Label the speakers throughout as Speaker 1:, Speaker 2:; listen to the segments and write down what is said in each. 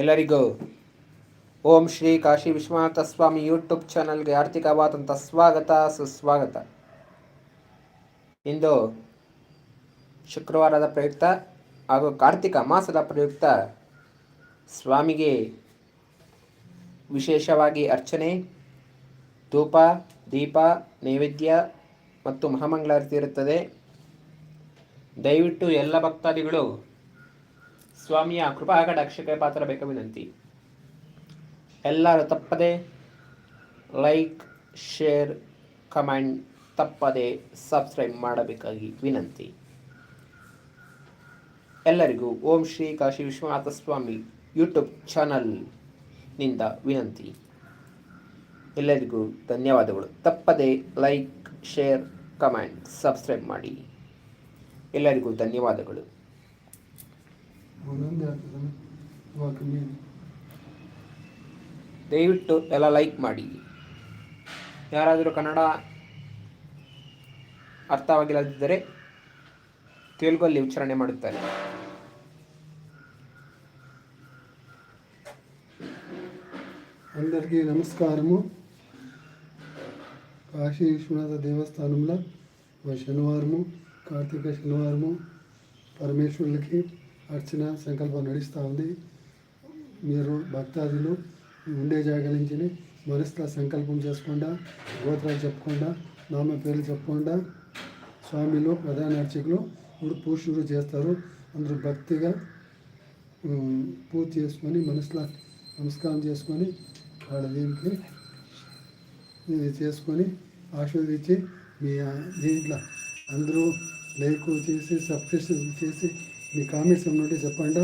Speaker 1: ಎಲ್ಲರಿಗೂ ಓಂ ಶ್ರೀ ಕಾಶಿ ವಿಶ್ವನಾಥ ಸ್ವಾಮಿ ಯೂಟ್ಯೂಬ್ ಚಾನಲ್ಗೆ ಆರ್ಥಿಕವಾದಂಥ ಸ್ವಾಗತ, ಸುಸ್ವಾಗತ. ಇಂದು ಶುಕ್ರವಾರದ ಪ್ರಯುಕ್ತ ಹಾಗೂ ಕಾರ್ತಿಕ ಮಾಸದ ಪ್ರಯುಕ್ತ ಸ್ವಾಮಿಗೆ ವಿಶೇಷವಾಗಿ ಅರ್ಚನೆ, ಧೂಪ, ದೀಪ, ನೈವೇದ್ಯ ಮತ್ತು ಮಹಾಮಂಗಳಾರತಿ ಇರುತ್ತದೆ. ದಯವಿಟ್ಟು ಎಲ್ಲ ಭಕ್ತಾದಿಗಳು ಸ್ವಾಮಿಯ ಕೃಪಾ ಕಟಾಕ್ಷಕ್ಕೆ ಪಾತ್ರ ಬೇಕ ವಿನಂತಿ ಎಲ್ಲರೂ ತಪ್ಪದೆ ಲೈಕ್ ಶೇರ್ ಕಮೆಂಟ್ ತಪ್ಪದೆ ಸಬ್ಸ್ಕ್ರೈಬ್ ಮಾಡಬೇಕಾಗಿ ವಿನಂತಿ. ಎಲ್ಲರಿಗೂ ಓಂ ಶ್ರೀ ಕಾಶಿ ವಿಶ್ವನಾಥ ಸ್ವಾಮಿ ಯೂಟ್ಯೂಬ್ ಚಾನಲ್ನಿಂದ ವಿನಂತಿ. ಎಲ್ಲರಿಗೂ ಧನ್ಯವಾದಗಳು. ತಪ್ಪದೆ ಲೈಕ್ ಶೇರ್ ಕಮೆಂಟ್ ಸಬ್ಸ್ಕ್ರೈಬ್ ಮಾಡಿ. ಎಲ್ಲರಿಗೂ ಧನ್ಯವಾದಗಳು. ದಯವಿಟ್ಟು ಎಲ್ಲ ಲೈಕ್ ಮಾಡಿ ಯಾರಾದರೂ ಕನ್ನಡ ಅರ್ಥವಾಗಿಲ್ಲದಿದ್ದರೆ ತೆಲುಗಲ್ಲಿ ಉಚ್ಚಾರಣೆ ಮಾಡುತ್ತಾರೆ
Speaker 2: అందరికీ నమస్కారము కాశీ విశ్వనాథ దేవస్థానంలో ఓ శనివారము కార్తీక శనివారము పరమేశ్వరులకి అర్చన సంకల్పం నడుస్తూ ఉంది. మీరు భక్తాదులు ఉండే జాగా నుంచి మనసులో సంకల్పం చేసుకుండా గోత్రాలు చెప్పకుండా నామ పేర్లు చెప్పకుండా స్వామిలు ప్రధాన అర్చకులు ఇప్పుడు చేస్తారు. అందరూ భక్తిగా పూజ చేసుకొని మనసులో నమస్కారం చేసుకొని వాళ్ళ దీనికి చేసుకొని ఆశీర్వదించి మీ దీంట్లో అందరూ లైక్ చేసి సబ్స్క్రిప్షన్ చేసి మీ కామెంట్స్ ఏమంటే చెప్పండి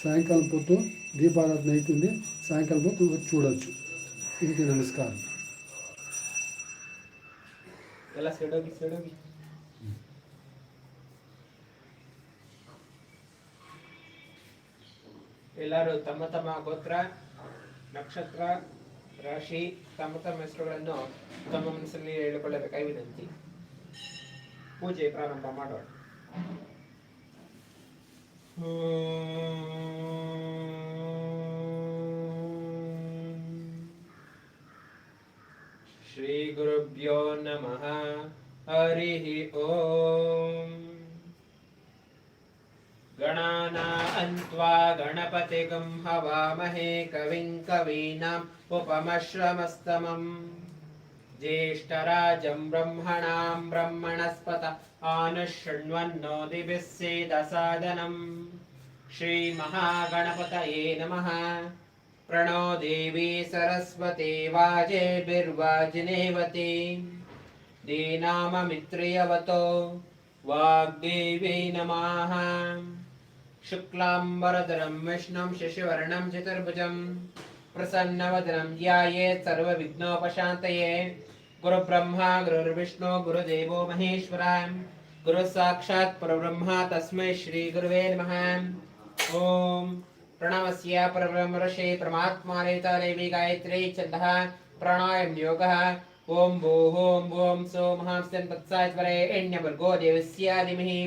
Speaker 2: సాయంకాలం పొద్దు దీపారాధన అవుతుంది సాయంకాలం పొద్దు వచ్చి చూడొచ్చు ఇది నమస్కారం
Speaker 1: ಎಲ್ಲ ಸೆಡೋಗಿ ಸೆಡೋಗಿ ಎಲ್ಲರೂ ತಮ್ಮ ತಮ್ಮ ಗೋತ್ರ ನಕ್ಷತ್ರ ರಾಶಿ ತಮ್ಮ ತಮ್ಮ ಹೆಸರುಗಳನ್ನು ತಮ್ಮ ಮನಸ್ಸಲ್ಲಿ ಹೇಳಿಕೊಳ್ಳಬೇಕಾಗಿ ವಿನಂತಿ ಪೂಜೆ ಪ್ರಾರಂಭ ಮಾಡೋಣ श्रीगुरुभ्यो नमः। हरिः ॐ गणानान्त्वा गणपतिगं हवामहे कविं कवीनाम् उपमश्रमस्तमम्। ज्येष्ठराजं ब्रह्मणां ब्रह्मणस्पत आनुशृण्वन्नो दिभिः सेदसादनम् श्रीमहागणपतये नमः प्रणो देवी सरस्वती वाजेभिर्वाजिनेवती दीनाममित्रियवतो वाग्देवी नमः शुक्लाम्बरधरं विष्णुं शशिवर्णं चतुर्भुजं प्रसन्नवदनं ध्यायेत् सर्वविघ्नोपशान्तये गुरुब्रह्मा गुरुर्विष्णु गुरुदेवो महेश्वरा गुरुः साक्षात् परब्रह्मा तस्मै श्रीगुरुवे नमः ॐ प्रणवस्य परब्रह्मर्षे परमात्माने देवी गायत्री छन्दः प्राणायाम योगः। ॐ भूः ॐ ॐ सोमः स्यन् तत्सायत्वरे एण्यवर्गो देवस्य धीमहि।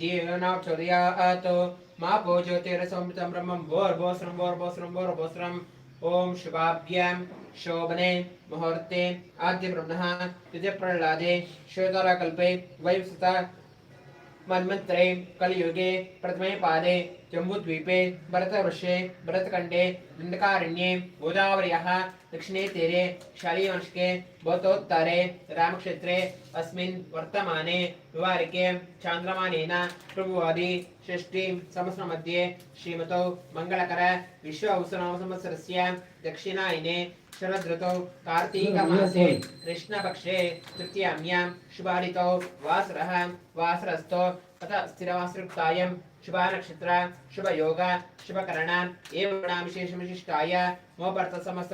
Speaker 1: दीवनाक्षर्यात् मा भो ज्योतिरसमृतं ब्रह्मं भोर्भोस्रं भोर्भोस्रं भोर्भोस्रम् ॐ शुभाभ्यां शोभने मुहूर्ते आद्यब्रह्मणः द्वितीयप्रह्लादे श्वेतराकल्पे वैवसुता मन्वन्तरे कलियुगे प्रथमे पादे जम्बूद्वीपे भरतवर्षे भरतखण्डे दण्डकारण्ये गोदावर्याः दक्षिणे तीरे शालीवंशके भौतोत्तरे रामक्षेत्रे अस्मिन् वर्तमाने व्यवहारिके चान्द्रमानेन प्रभुवादि षष्ठी संवत्सरमध्ये श्रीमतौ मङ्गलकर विश्व संवत्सरस्य दक्षिणायने शरदृतौ कार्तीकमासे कृष्णपक्षे तृतीयाम्यां शुभारितौ वासरः वासरस्थो तथा स्थिरवासरुक्तायं शुभनक्षत्र शुभयोग शुभकरण एवं विशेषविशिष्टाय मोपर्थ समस्त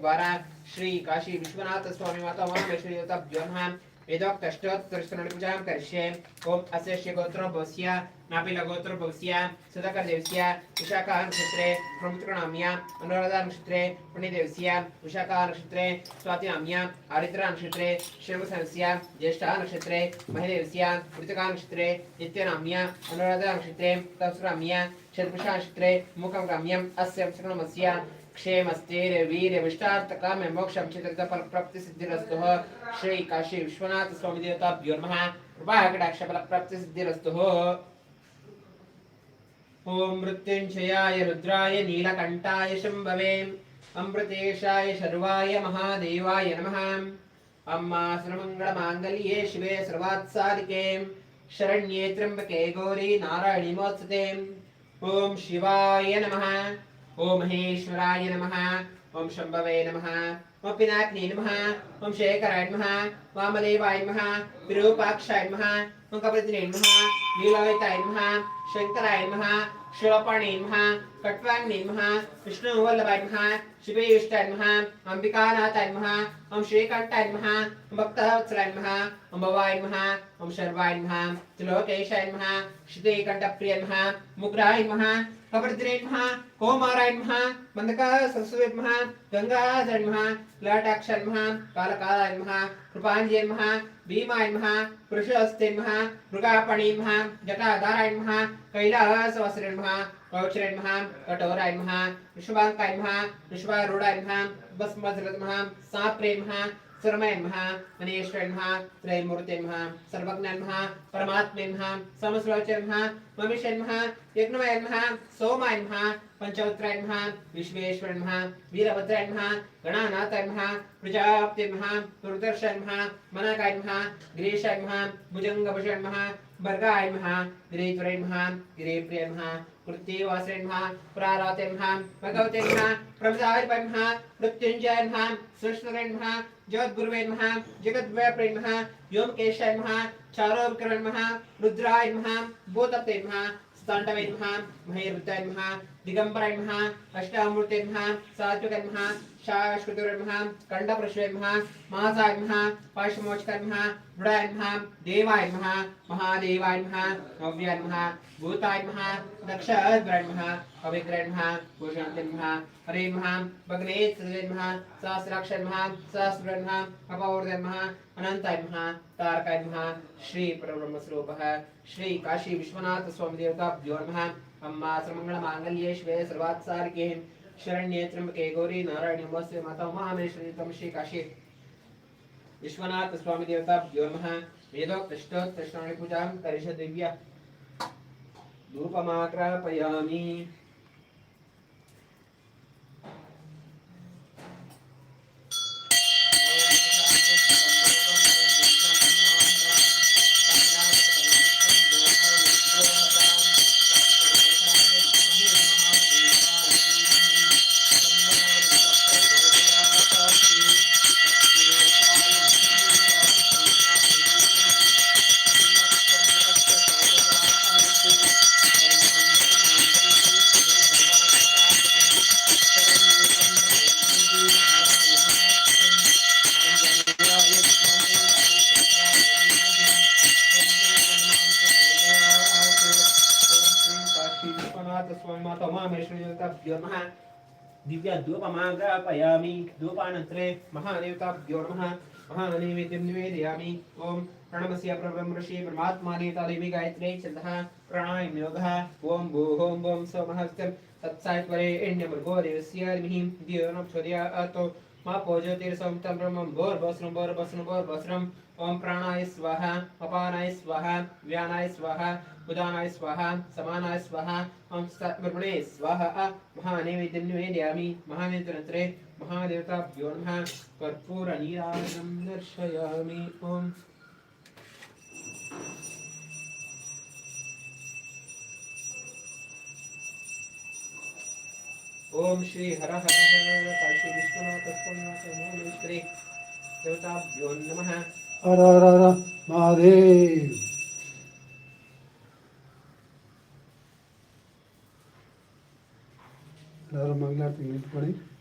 Speaker 1: द्वारा श्री काशी विश्वनाथ स्वामी माता महामेश्वरीभ्यो नमः। वेदोक्तष्टोत्तरष्टनपूजां करिष्ये। ॐ अस्य श्रीगोत्रोभवस्य नापिलगोत्रोभवस्य सुधाकरदेवस्य विशाखानक्षत्रे प्रमुखनाम्या अनुराधानक्षत्रे पुण्यदेवस्य विशाखानक्षत्रे स्वातिनाम्या आरिद्रानक्षत्रे श्रीमसनस्य ज्येष्ठानक्षत्रे महिदेवस्य मृतकानक्षत्रे नित्यनाम्या अनुराधानक्षत्रे तस्राम्या शतपुषाश्रे मुखं गम्यम् अस्य शृणुमस्य क्षेमस्तेर्वीर्यविष्टार्थकाम्य मोक्षं चित्तफलप्राप्तिसिद्धिरस्तुः श्री काशी विश्वनाथ स्वामी देवताभ्यो नमः कृपाकटाक्षफलप्राप्तिसिद्धिरस्तुः ॐ मृत्युञ्जयाय रुद्राय नीलकण्ठाय शम्भवे अमृतेशाय शर्वाय महादेवाय नमः महेश्वराय ఓం మృత్యుంజయాయ రుద్రాయ నీలకంఠాయ శంభవే అమృతేశాయ శర్వాయ మహాదేవాయ నమ అమ్మా శ్రమంగళమాంగళ్యే శివే సర్వాత్సారికే శరణ్యే త్ర్యంబకే గౌరీ నారాయణి మోత్సతే ఓం శివాయ నమ ఓం మహేశ్వరాయ నమ ఓం శంభవే నమ ఓం పినాకిని నమ ఓం శేఖరాయ నమ వామదేవాయ నమ విరూపాక్షాయ నమ ఓం కపతిని నమ నీలాయితాయ నమ శంకరాయ నమ 学了半年哈 కట్వాన్నిమః విష్ణువల్లభాన్మః శివయుష్టాన్మః అంబికానాథాన్మః ఓం శ్రీకంఠాన్మః భక్తవత్సరాన్మః ఓం భవాన్మః ఓం శర్వాన్మః త్రిలోకేశాన్మః క్షితేకంఠప్రియన్మః ముగ్రాయన్మః కపర్ద్రేన్మః కోమారాయన్మః మందకా సరస్వతిమః గంగాధరన్మః లాటాక్షన్మః బాలకాదాన్మః కృపాంజన్మః భీమాయన్మః పురుషోస్తేన్మః మృగాపణీన్మః జటాధారాయన్మః కైలాసవసరన్మః कैलासवासरे नमः कौचरे नमः कठोराय नमः विश्वाङ्काय नमः विश्वारूढाय नमः भस्मधर नमः साप्रे नमः सर्वमय नमः मनेश्वर नमः त्रयमूर्ते नमः सर्वज्ञ नमः परमात्मे नमः समस्वच नमः ममिषय नमः यज्ञमय नमः सोमाय नमः पंचवत्राय नमः विश्वेश्वर नमः वीरभद्राय नमः गणानाथाय नमः प्रजापते नमः दुर्दर्शाय नमः मनाकाय नमः गिरीशाय नमः भुजङ्गभूषण नमः भर्गाय नमः गिरीश्वराय नमः गिरिप्रिय नमः మృత్యువాసిన్హ ప్రారాతిన్హ భగవతిన్హ ప్రభసావిర్పన్హ మృత్యుంజయన్హ సృష్ణురిన్హ జగద్గురువేన్మహ జగద్వ్యాప్రేన్మహ యోమకేశన్మహ చారోవిక్రమన్మహ రుద్రాయన్మహ భూతప్తేన్మహ స్థాండవేన్మహ మహేరుతన్మహ దిగంబరైన్మహ అష్టామృతిన్మహ సాత్వికన్మహ नमः चारोपकरण नमः रुद्राय नमः भूतप्ते नमः स्ताण्डवे नमः महेरुद्धाय नमः दिगम्बराय नमः अष्टामूर्ते नमः सात्विकाय नमः शाश्वतुरे नमः कण्डप्रश्वे नमः महासाय नमः पाशमोचकाय नमः वृडाय नमः देवाय नमः महादेवाय नमः भव्याय नमः भूताय नमः दक्षाध्वराय नमः पवित्राय नमः भूषणाय नमः हरे नमः भगने नमः सहस्राक्षाय नमः सहस्राय नमः अपवर्धाय नमः अनंताय नमः तारकाय नमः श्री परब्रह्म स्वरूपः श्री काशी विश्वनाथ स्वामी देवताभ्यो नमः अम्मा सर्वमंगल मांगल्ये शिवे सर्वात्सारिके शरण्ये त्र्यंबके गौरी नारायण नमस्ते माता महामेश्वरी तम श्री काशी। विश्वनाथ स्वामी देवताभ्यो नमः वेदोक्तष्टोत्तष्टाणि पूजां करिष दिव्या। स्वामी माता उमामेश्वरी देवताभ्यो नमः दिव्यधूपमाग्रापयामि धूपानन्तरे महादेवताभ्यो नमः महानैवेद्यं निवेदयामि ॐ प्रणमस्य परब्रह्म ऋषि परमात्माने तादेवी गायत्री छन्दः प्राणायामयोगः ॐ भूः ॐ ॐ सोमहस्तं तत्सायत्वरे एण्यमृगो देवस्य मा तं भोर्भस्रं भोर्भस्रम् ॐ प्राणाय स्वाहा, अपानाय स्वाहा, व्यानाय स्वाहा, उदानाय स्वाहा, समानाय स्वाहा। ॐ सत्ब्रह्मणे स्वाहा नमः। कर्पूरनीराजनं दर्शयामि। ॐ ओम श्री हर हर हर, काशी विश्वनाथ स्वामी देवताभ्यो नमः।
Speaker 2: हर हर हर, महादेव। हर मंगला
Speaker 1: पड़ी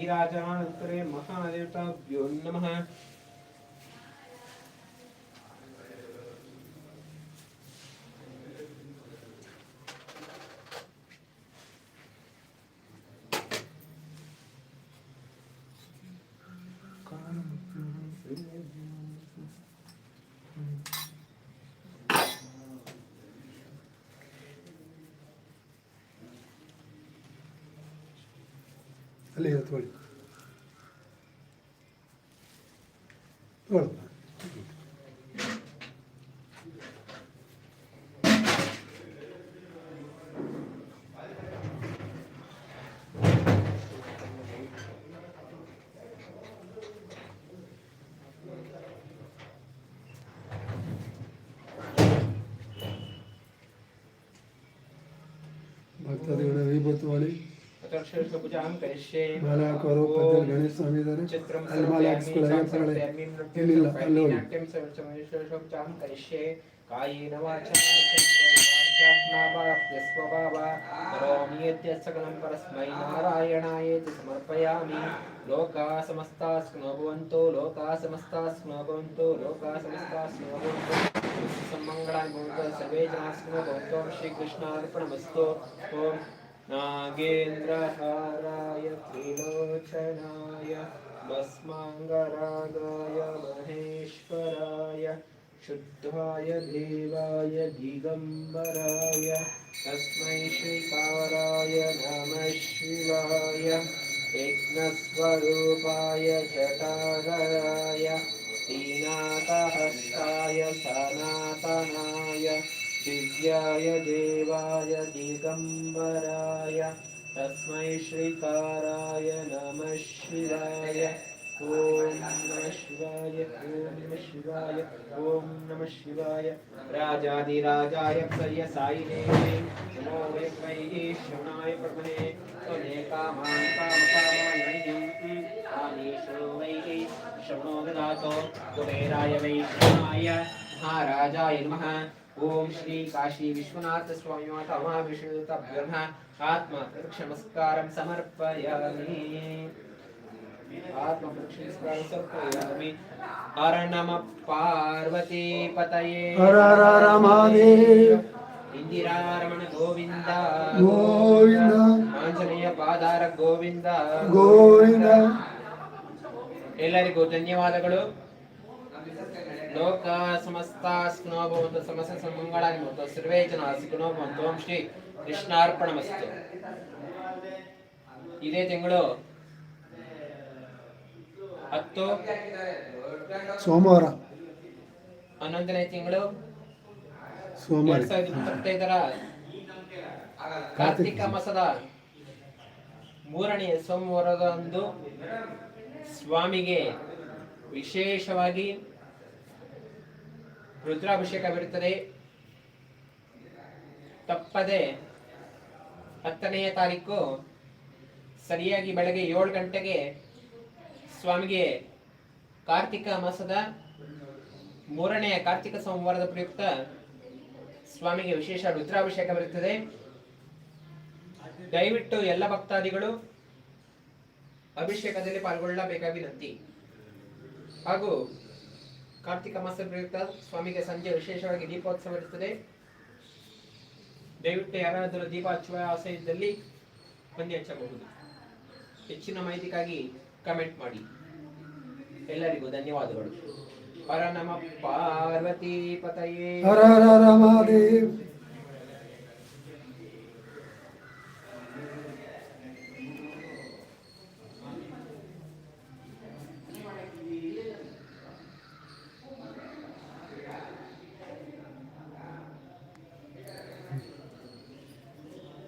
Speaker 1: नीराजनानन्तरे महादेवताभ्यो नमः।
Speaker 2: ചെയ്തത് തൊഴിൽ തുടർന്ന്
Speaker 1: पूजां करिष्ये
Speaker 2: ಮಾಲೆ ಹಾಕೋರು ಪದ್ಯ ಗಣೇಶ ಸ್ವಾಮಿ ಇದ್ದಾರೆ
Speaker 1: चित्रं
Speaker 2: ಅಲ್ಲಿ ಮಾಲೆ ಹಾಕ್ಸ್ಕೊಳ್ಳಿ ಅಯ್ಯಪ್ಪಗಳೇ ಇಲ್ಲಿಲ್ಲ ಅಲ್ಲಿ ಹೋಗಿ
Speaker 1: नाट्यं सर्वसमयशोपचां करिष्ये कायेन वाचा करोमि यद्य सकलं परस्मै नारायणायेति समर्पयामि लोका समस्ता स्नो भवन्तु लोका समस्ता स्नो भवन्तु लोका समस्ता स्नो भवन्तु सम्मङ्गलानि भवन्तु सर्वे जनाः स्नो भवन्तु ॐ श्रीकृष्णार्पणमस्तु ॐ नागेन्द्रहाराय त्रिलोचनाय, भस्माङ्गरागाय महेश्वराय शुद्धाय देवाय दिगम्बराय, तस्मै श्रीकाराय नमः शिवाय विघ्नस्वरूपाय जटाधराय दीनाथहस्ताय सनातनाय। दिव्याय देवाय दिगम्बराय, तस्मै श्रीकाराय नमः शिवाय। ॐ नमः शिवाय, ॐ नमः शिवाय, ॐ नमः शिवाय। राजाधिराजाय प्रियसायिने नमो वै श्रवणाय प्रभणे त्वमेकामां कामकामायै आमीशो वै श्रवणो ददातो। कुबेराय वै श्रवणाय महाराजाय नमः। ಓಂ ಶ್ರೀ ಕಾಶಿ ವಿಶ್ವನಾಥ ಸ್ವಾಮಿ ಅಮಾಭಿಷೇಕ ಬ್ರಹ್ಮ ಆತ್ಮ ಪ್ರಕ್ಷಮಸ್ಕಾರಂ ಸಮರ್ಪಯಾಮಿ. ಆತ್ಮ ಪ್ರಕ್ಷಮಸ್ಕಾರಂ
Speaker 2: ಸಮರ್ಪಯಾಮಿ ಪಾರ್ವತಿ ಪತಯೇ. ಹರ
Speaker 1: ಇಂದಿರಾರಮಣ ಗೋವಿಂದ.
Speaker 2: ಗೋವಿಂದ.
Speaker 1: ಆಂಜನೇಯ ಪಾದಾರ ಗೋವಿಂದ.
Speaker 2: ಗೋವಿಂದ.
Speaker 1: ಎಲ್ಲರಿಗೂ ಧನ್ಯವಾದಗಳು. ಲೋಕ ಸಮಸ್ತ ಸ್ನೋ ಭವಂತು ಸಮಸ್ತ ಭವಂತು ಸರ್ವೇ ಜನ ಸುಖಿನೋ ಭವಂತು ಓಂ ಶ್ರೀ ಕೃಷ್ಣಾರ್ಪಣಮಸ್ತು. ಇದೇ ತಿಂಗಳು ಹತ್ತು
Speaker 2: ಸೋಮವಾರ.
Speaker 1: ಹನ್ನೊಂದನೇ ತಿಂಗಳು
Speaker 2: ಸೋಮವಾರ.
Speaker 1: ಸಾವಿರದ ಇಪ್ಪತ್ತೈದರ ಕಾರ್ತಿಕ ಮಾಸದ ಮೂರನೆಯ ಸೋಮವಾರದಂದು ಸ್ವಾಮಿಗೆ ವಿಶೇಷವಾಗಿ ರುದ್ರಾಭಿಷೇಕವಿರುತ್ತದೆ ತಪ್ಪದೆ ಹತ್ತನೆಯ ತಾರೀಕು ಸರಿಯಾಗಿ ಬೆಳಗ್ಗೆ ಏಳು ಗಂಟೆಗೆ ಸ್ವಾಮಿಗೆ ಕಾರ್ತಿಕ ಮಾಸದ ಮೂರನೆಯ ಕಾರ್ತಿಕ ಸೋಮವಾರದ ಪ್ರಯುಕ್ತ ಸ್ವಾಮಿಗೆ ವಿಶೇಷ ರುದ್ರಾಭಿಷೇಕವಿರುತ್ತದೆ ದಯವಿಟ್ಟು ಎಲ್ಲ ಭಕ್ತಾದಿಗಳು ಅಭಿಷೇಕದಲ್ಲಿ ಪಾಲ್ಗೊಳ್ಳಬೇಕಾಗಿ ವಿನಂತಿ ಹಾಗೂ ಕಾರ್ತಿಕ ಮಾಸ ಪ್ರಯುಕ್ತ ಸ್ವಾಮಿಗೆ ಸಂಜೆ ವಿಶೇಷವಾಗಿ ದೀಪೋತ್ಸವ ಇರುತ್ತದೆ ದಯವಿಟ್ಟು ಯಾರಾದರೂ ದೀಪ ಹಚ್ಚುವ ಆಸೆ ಇದ್ದಲ್ಲಿ ಹಚ್ಚಬಹುದು. ಹೆಚ್ಚಿನ ಮಾಹಿತಿಗಾಗಿ ಕಮೆಂಟ್ ಮಾಡಿ. ಎಲ್ಲರಿಗೂ ಧನ್ಯವಾದಗಳು. ಪರನಮ ನಮ ಪಾರ್ವತಿ ಪತಯೇ.
Speaker 2: ಹರ ಹರ